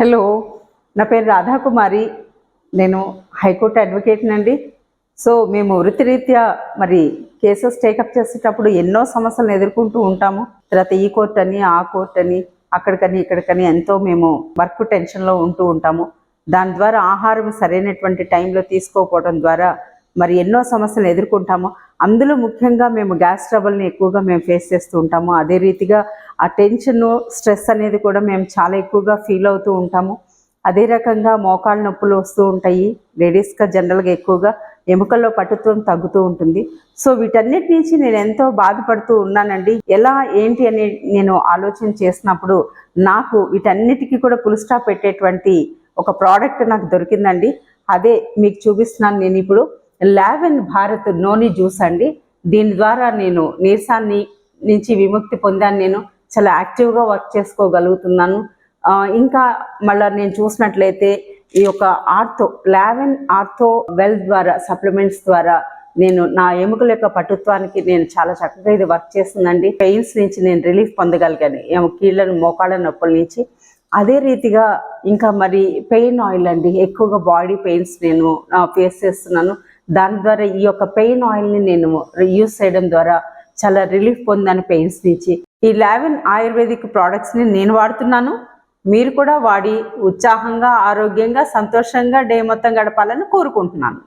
Hello నా పేరు రాధాకుమారి. నేను హైకోర్టు అడ్వకేట్ అండి సో మేము వృత్తిరీత్యా మరి కేసెస్ టేకప్ చేసేటప్పుడు ఎన్నో సమస్యలను ఎదుర్కొంటూ ఉంటాము. తర్వాత ఈ కోర్ట్ అని ఆ కోర్ట్ అని అక్కడికని ఇక్కడికని ఎంతో మేము వర్క్ టెన్షన్లో ఉంటూ ఉంటాము. దాని ద్వారా ఆహారం సరైనటువంటి టైంలో తీసుకోకపోవడం ద్వారా మరి ఎన్నో సమస్యలు ఎదుర్కొంటాము. అందులో ముఖ్యంగా మేము గ్యాస్ ట్రబుల్ని ఎక్కువగా మేము ఫేస్ చేస్తూ ఉంటాము. అదే రీతిగా ఆ టెన్షన్ స్ట్రెస్ అనేది కూడా మేము చాలా ఎక్కువగా ఫీల్ అవుతూ ఉంటాము. అదే రకంగా మోకాళ్ళ నొప్పులు వస్తూ ఉంటాయి. లేడీస్గా జనరల్గా ఎక్కువగా ఎముకల్లో పటుత్వం తగ్గుతూ ఉంటుంది. సో వీటన్నిటి నుంచి నేను ఎంతో బాధపడుతూ ఉన్నానండి. ఎలా ఏంటి అని నేను ఆలోచన చేసినప్పుడు నాకు వీటన్నిటికీ కూడా పుల్ స్టాప్ పెట్టేటువంటి ఒక ప్రోడక్ట్ నాకు దొరికిందండి. అదే మీకు చూపిస్తున్నాను నేను ఇప్పుడు. లావెన్ భారత్ నోని జ్యూస్ అండి. దీని ద్వారా నేను నీరసాన్ని నుంచి విముక్తి పొందాను. నేను చాలా యాక్టివ్గా వర్క్ చేసుకోగలుగుతున్నాను. ఇంకా మళ్ళీ నేను చూసినట్లయితే ఈ యొక్క ఆర్థో లావెన్ ఆర్థో వెల్ ద్వారా సప్లిమెంట్స్ ద్వారా నేను నా ఎముకల యొక్క పటుత్వానికి నేను చాలా చక్కగా ఇది వర్క్ చేస్తుందండి. పెయిన్స్ నుంచి నేను రిలీఫ్ పొందగలిగాను. ఏమో మోకాళ్ళ నొప్పుల నుంచి. అదే రీతిగా ఇంకా మరి పెయిన్ ఆయిల్ అండి. ఎక్కువగా బాడీ పెయిన్స్ నేను ఫేస్ చేస్తున్నాను. దాని ద్వారా ఈ యొక్క పెయిన్ ఆయిల్ని నేను యూస్ చేయడం ద్వారా చాలా రిలీఫ్ పొందాను పెయిన్స్ నుంచి. ఈ లెవెన్ ఆయుర్వేదిక్ ప్రోడక్ట్స్ని నేను వాడుతున్నాను. మీరు కూడా వాడి ఉత్సాహంగా ఆరోగ్యంగా సంతోషంగా డే మొత్తం గడపాలని కోరుకుంటున్నాను.